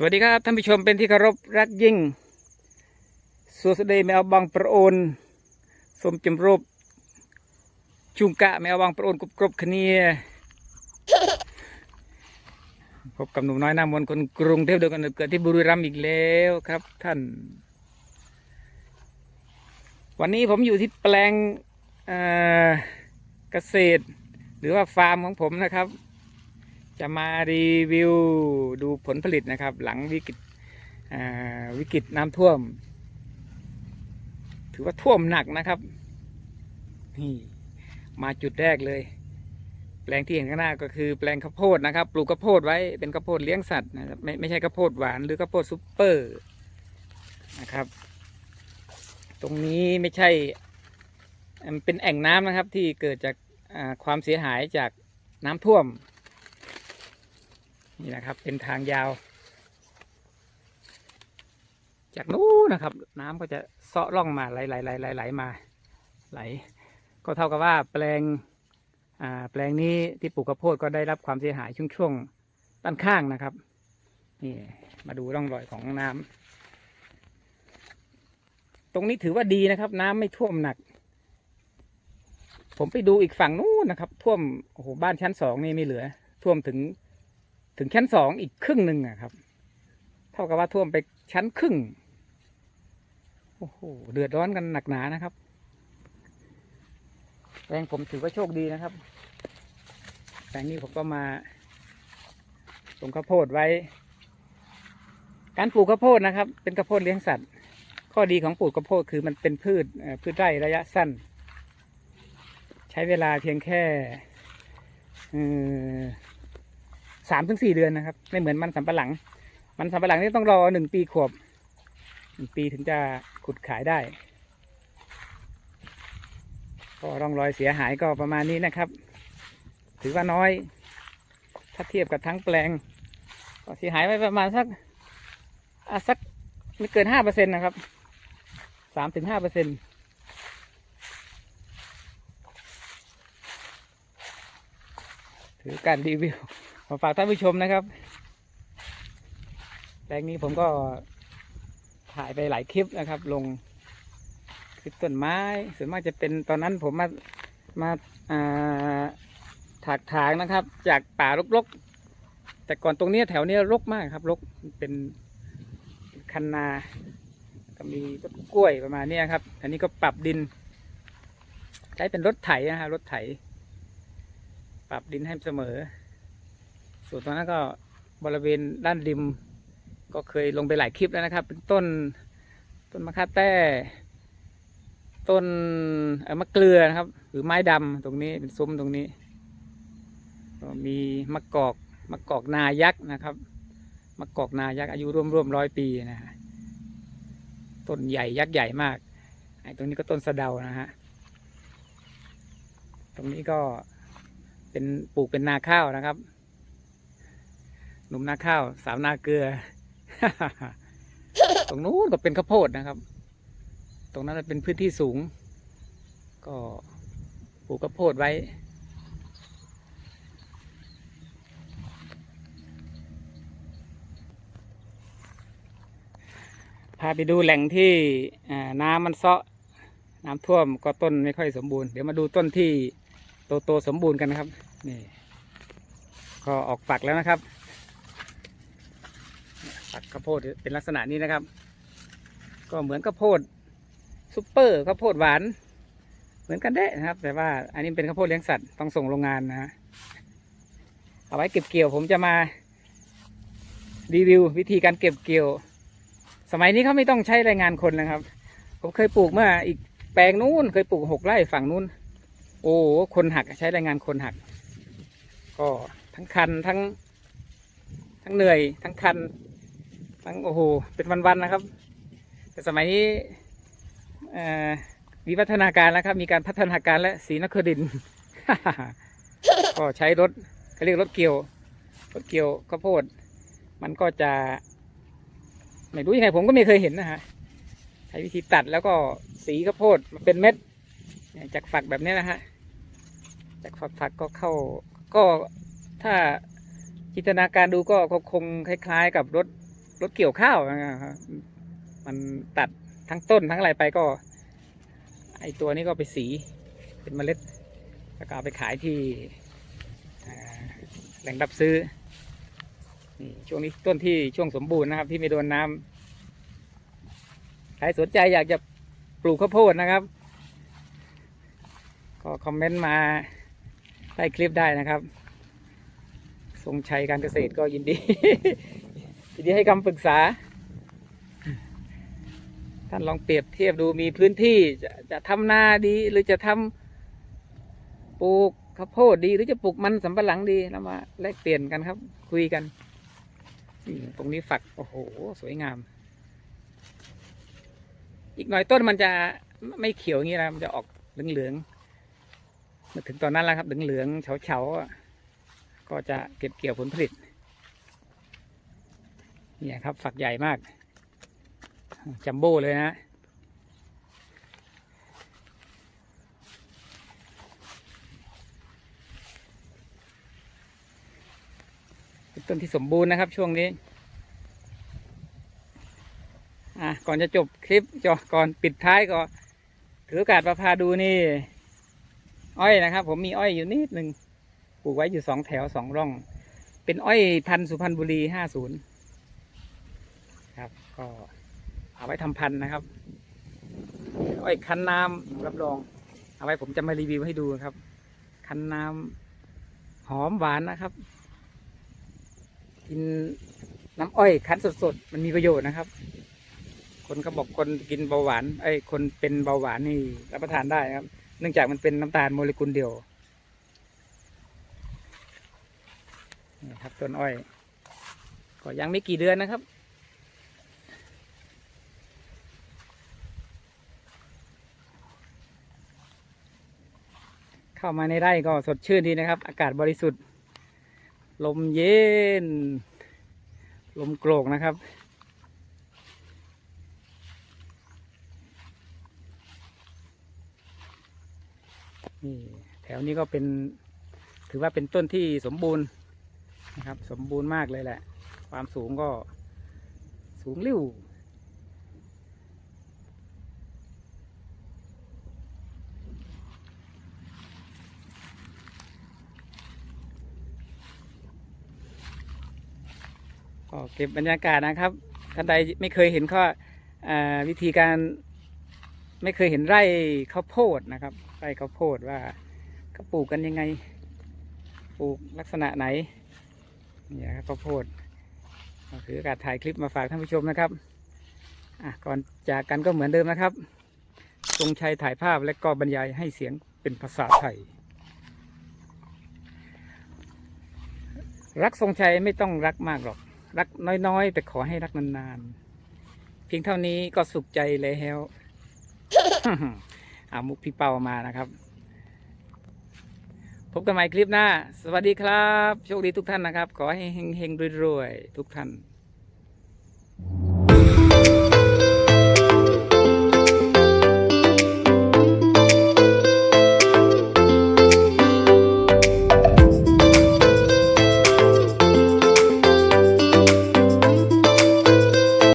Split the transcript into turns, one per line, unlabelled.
สวัสดีครับท่านผู้ชมเป็นที่เคารพรักยิ่งสวัสดีแมวบางประโอนสมจำรูปจุงกะแมวบางประโอนกรุบกรบคเนียพบกับหนุ่มน้อยหน้ามนคนกรุงเทพโดยกำเนิดเกิดที่บุรีรัมย์อีกแล้วครับท่าน วันนี้ผมอยู่ที่แปลงเกษตร หรือว่าฟาร์มของผมนะครับ จะมารีวิวดูผลผลิตนะครับ หลังวิกฤตวิกฤตน้ำท่วม ถือว่าท่วมหนักนะครับนี่มาจุดแรกเลย แปลงที่เห็นข้างหน้าก็คือแปลงข้าวโพดนะครับ ปลูกข้าวโพดไว้เป็นข้าวโพดเลี้ยงสัตว์นะครับไม่ไม่ใช่ข้าวโพดหวานหรือข้าวโพดซุปเปอร์นะครับ ตรงนี้ไม่ใช่เป็นแอ่งน้ำนะครับที่เกิดจากความเสียหายจากน้ำท่วม นี่นะครับ เป็นทางยาว จากนู้นนะครับ น้ำก็จะเซาะร่องมาไหลไหลไหลไหลไหลมา ไหล ก็เท่ากับว่าแปลงอ่าแปลงนี้ที่ปลูกข้าวโพดก็ได้รับความเสียหายช่วงช่วงด้านข้างนะครับนี่มาดูร่องรอยของน้ำตรงนี้ถือว่าดีนะครับ น้ำไม่ท่วมหนัก ผมไปดูอีกฝั่งนู้นนะครับ ท่วมโอ้โหบ้านชั้นสองนี่ไม่เหลือ ท่วมถึง ถึงชั้นสองอีกครึ่งหนึ่งอะครับ เท่ากับว่าท่วมไปชั้นครึ่งโอ้โหเดือดร้อนกันหนักหนานะครับ แปลงผมถือว่าโชคดีนะครับ แปลงนี้ผมก็มาปลูกข้าวโพดไว้ การปลูกข้าวโพดนะครับ เป็นข้าวโพดเลี้ยงสัตว์ ข้อดีของปลูกข้าวโพดคือมันเป็นพืชพืชไร่ระยะสั้น ใช้เวลาเพียงแค่เอ่อ สามถึงสี่เดือนนะครับ ไม่เหมือนมันสำปะหลัง มันสำปะหลังนี่ต้องรอหนึ่งปีขวบหนึ่งปีถึงจะขุดขายได้ก็ร่องรอยเสียหายก็ประมาณนี้นะครับ ถือว่าน้อย ถ้าเทียบกับทั้งแปลง ก็เสียหายไปประมาณสักอะสักไม่เกินห้าเปอร์เซ็นต์นะครับสามถึงห้าเปอร์เซ็นต์ถือการรีวิว มาฝากท่านผู้ชมนะครับแปลงนี้ผมก็ถ่ายไปหลายคลิปนะครับ ลงคลิปต้นไม้ส่วนมากจะเป็นตอนนั้นผมมามาาถากถางนะครับ จากป่ารกๆ แต่ก่อนตรงนี้แถวเนี้ยรกมากครับรกเป็นคันนาก็มีต้นกล้วยประมาณนี้ครับ อันนี้ก็ปรับดิน ใช้เป็นรถไถนะครับรถไถ ปรับดินให้เสมอ ส่วนตรงนั้นก็บริเวณด้านริม ก็เคยลงไปหลายคลิปแล้วนะครับ เป็นต้นต้นมะข่าแต้ต้นเออมะเกลือนะครับ หรือไม้ดำตรงนี้เป็นซุ้มตรงนี้ ก็มีมะกอกมะกอกนายักษ์นะครับมะกอกนายักษ์อายุร่วมร่วมร้อยปีนะฮะต้นใหญ่ยักษ์ใหญ่มากไอ้ตรงนี้ก็ต้นสะเดานะฮะตรงนี้ก็เป็นปลูกเป็นนาข้าวนะครับ หนุ่มนาข้าวสาวนาเกลือ ตรงนู้นก็เป็นข้าวโพดนะครับ ตรงนั้นเป็นพื้นที่สูง ก็ปลูกข้าวโพดไว้ พาไปดูแหล่งที่น้ำมันเซาะน้ำท่วมก็ต้นไม่ค่อยสมบูรณ์ เดี๋ยวมาดูต้นที่โตโตๆสมบูรณ์กันนะครับ นี่ ก็ออกฝักแล้วนะครับ ฝักข้าวโพดเป็นลักษณะนี้นะครับ ก็เหมือนข้าวโพดซุปเปอร์ข้าวโพดหวาน เหมือนกันได้นะครับ แต่ว่าอันนี้เป็นข้าวโพดเลี้ยงสัตว์ต้องส่งโรงงานนะฮะเอาไว้เก็บเกี่ยวผมจะมารีวิววิธีการเก็บเกี่ยว สมัยนี้เขาไม่ต้องใช้แรงงานคนนะครับ ผมเคยปลูกเมื่ออีกแปลงนู้นเคยปลูกหกไร่ฝั่งนู้น โอ้โหคนหักใช้แรงงานคนหัก ก็ทั้งคันทั้ง ทั้งเหนื่อยทั้งคัน ทั้งโอ้โหเป็นวันๆนะครับ แต่สมัยนี้เอ่อมีพัฒนาการแล้วครับ มีการพัฒนาการและสีนคริน ก็ใช้รถเขาเรียกรถเกี่ยวรถเกี่ยวข้าวโพด มันก็จะ ไม่รู้ยังไงผมก็ไม่เคยเห็นนะฮะใช้วิธีตัดแล้วก็สีข้าวโพดมาเป็นเม็ด จากฝักแบบนี้นะฮะจากฝักฝักก็เข้า ก็ถ้าจินตนาการดูก็ก็คงคล้าย ๆ กับรถ รถเกี่ยวข้าวมันตัดทั้งต้นทั้งอะไรไปก็ ไอตัวนี้ก็ไปสีเป็นเมล็ดแล้วก็เอาไปขายที่แหล่งรับซื้อนี่ช่วงนี้ต้นที่ช่วงสมบูรณ์นะครับ ที่ไม่โดนน้ำใครสนใจอยากจะปลูกข้าวโพดนะครับ ก็คอมเมนต์มาใต้คลิปได้นะครับทรงชัยการเกษตรก็ยินดี ยินดีให้คำปรึกษา ท่านลองเปรียบเทียบดูมีพื้นที่จะจะทำนาดี หรือจะทำปลูกข้าวโพดดี หรือจะปลูกมันสำปะหลังดีแล้วมาแลกเปลี่ยนกันครับ คุยกันตรงนี้ฝัก โอ้โห สวยงาม อีกหน่อยต้นมันจะไม่เขียวอย่างนี้นะมันจะออกเหลืองๆมาถึงตอนนั้นแล้วครับเหลืองๆเฉาๆอะก็จะเก็บเกี่ยวผลผลิต เนี่ยครับฝักใหญ่มาก จัมโบ้เลยนะ ต้นที่สมบูรณ์นะครับช่วงนี้ อะก่อนจะจบคลิปจอก่อนปิดท้ายก็ถือโอกาสมาพาดูนี่ อ้อยนะครับ ผมมีอ้อยอยู่นิดหนึ่งปลูกไว้อยู่สองแถวสองร่อง เป็นอ้อยพันสุพรรณบุรีห้าศูนย์ ครับ ก็เอาไว้ทำพันธุ์นะครับอ้อยคันน้ำรับรอง เอาไว้ผมจะมารีวิวให้ดูครับ คันน้ำหอมหวานนะครับ กินน้ำอ้อยคั้นสดๆ มันมีประโยชน์นะครับ คนเขาบอกคนกินเบาหวานไอ้คนเป็นเบาหวานนี่รับประทานได้ครับ เนื่องจากมันเป็นน้ำตาลโมเลกุลเดียวนี่ครับต้นอ้อย ก็ยังไม่กี่เดือนนะครับ เข้ามาในไร่ก็สดชื่นดีนะครับ อากาศบริสุทธิ์ ลมเย็น ลมโกรกนะครับ นี่แถวนี้ก็เป็นถือว่าเป็นต้นที่สมบูรณ์นะครับ สมบูรณ์มากเลยแหละ ความสูงก็สูงริ้ว ก็เก็บบรรยากาศนะครับท่านใดไม่เคยเห็นข้อวิธีการไม่เคยเห็นไร่ข้าวโพดนะครับ ไร่ข้าวโพดว่าเขาปลูกกันยังไง ปลูกลักษณะไหนเนี่ยครับข้าวโพดก็คือโอกาศถ่ายคลิปมาฝากท่านผู้ชมนะครับอะก่อนจากกันก็เหมือนเดิมนะครับทรงชัยถ่ายภาพและก็บรรยายให้เสียงเป็นภาษาไทย รักทรงชัยไม่ต้องรักมากหรอก รักน้อยๆ แต่ขอให้รักนานๆ เพียงเท่านี้ก็สุขใจแล้วอามุกพี่เปามานะครับ พบกันใหม่คลิปหน้า สวัสดีครับ โชคดีทุกท่านนะครับ ขอให้เฮงๆรวยๆ ทุกท่าน